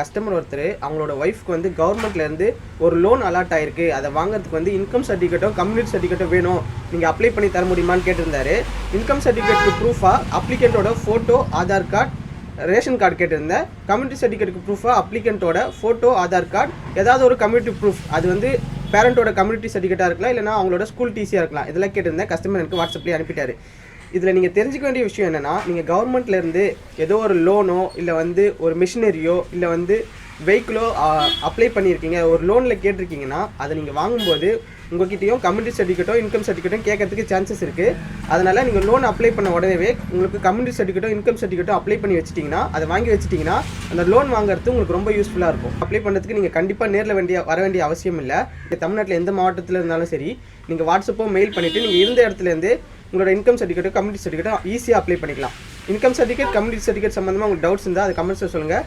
Customer ஒருத்தர் அவங்களோட ஒய்ஃப்க்கு வந்து கவர்மெண்ட்லேருந்து ஒரு லோன் அலாட் ஆயிருக்கு. அதை வாங்குறதுக்கு வந்து இன்கம் சர்டிஃபிகேட்டோ கம்யூனிட்டி சர்டிஃபிகேட்டோ வேணும். நீங்கள் அப்ளை பண்ணி தர முடியுமான்னு கேட்டிருந்தாரு. இன்கம் சர்டிஃபிகேட்டுக்கு ப்ரூஃபாக அப்ளிகண்ட்டோட photo Aadhaar card ration card கேட்டிருந்தேன். கம்யூனிட்டி சர்டிஃபிகேட்டுக்கு ப்ரூஃபாக அப்ளிகண்ட்டோட ஃபோட்டோ ஆதார் கார்டு ஏதாவது ஒரு கம்யூனிட்டி ப்ரூஃப் அது வந்து பேரண்ட்டோட கம்யூனிட்டி சர்டிஃபிகேட்டாக இருக்கலாம் இல்லைனா அவங்களோட ஸ்கூல் டிசியாக இருக்கலாம். இதெல்லாம் கேட்டிருந்தேன். கஸ்டமர் எனக்கு வாட்ஸ்அப்லேயே அனுப்பிட்டாரு. இதில் நீங்கள் தெரிஞ்சுக்க வேண்டிய விஷயம் என்னென்னா நீங்கள் கவர்மெண்ட்லேருந்து ஏதோ ஒரு லோனோ இல்லை வந்து ஒரு மிஷினரியோ இல்லை வந்து வெஹிக்கிளோ அப்ளை பண்ணியிருக்கீங்க ஒரு லோனில் கேட்டிருக்கீங்கன்னா அதை நீங்கள் வாங்கும்போது உங்ககிட்டயும் கம்யூனிட்டி சர்டிஃபிகேட்டோ இன்கம் சர்டிஃபிகேட்டோ கேட்கறதுக்கு சான்சஸ் இருக்குது அதனால் நீங்கள் லோன் அப்ளை பண்ண உடனே உங்களுக்கு கம்யூனிட்டி சர்டிஃபிகேட்டோ இன்கம் சர்டிஃபிகேட்டோ அப்ளை பண்ணி வச்சிட்டிங்கன்னா அதை வாங்கி வச்சிட்டிங்கன்னா அந்த லோன் வாங்குறது உங்களுக்கு ரொம்ப யூஸ்ஃபுல்லாக இருக்கும். அப்ளை பண்ணுறதுக்கு நீங்கள் கண்டிப்பாக நேரில் வேண்டிய வர வேண்டிய அவசியம் இல்லை. தமிழ்நாட்டில் எந்த மாவட்டத்தில் இருந்தாலும் சரி நீங்கள் வாட்ஸ்அப்போ மெயில் பண்ணிவிட்டு நீங்கள் இருந்த இடத்துலேருந்து உங்களோட இன்கம் சர்டிஃபிகேட்டோ கம்யூனிட்டி சர்டிஃபிகேட்டோ ஈஸியாக அப்ளை பண்ணிக்கலாம். இன்கம் சர்டிஃபிகேட் கம்யூனிட்டி சர்டிஃபிகேட் சம்மந்தமாக உங்களுக்கு டவுட்ஸ் இருந்தால் அது கமெண்ட்ஸில் சொல்லுங்கள்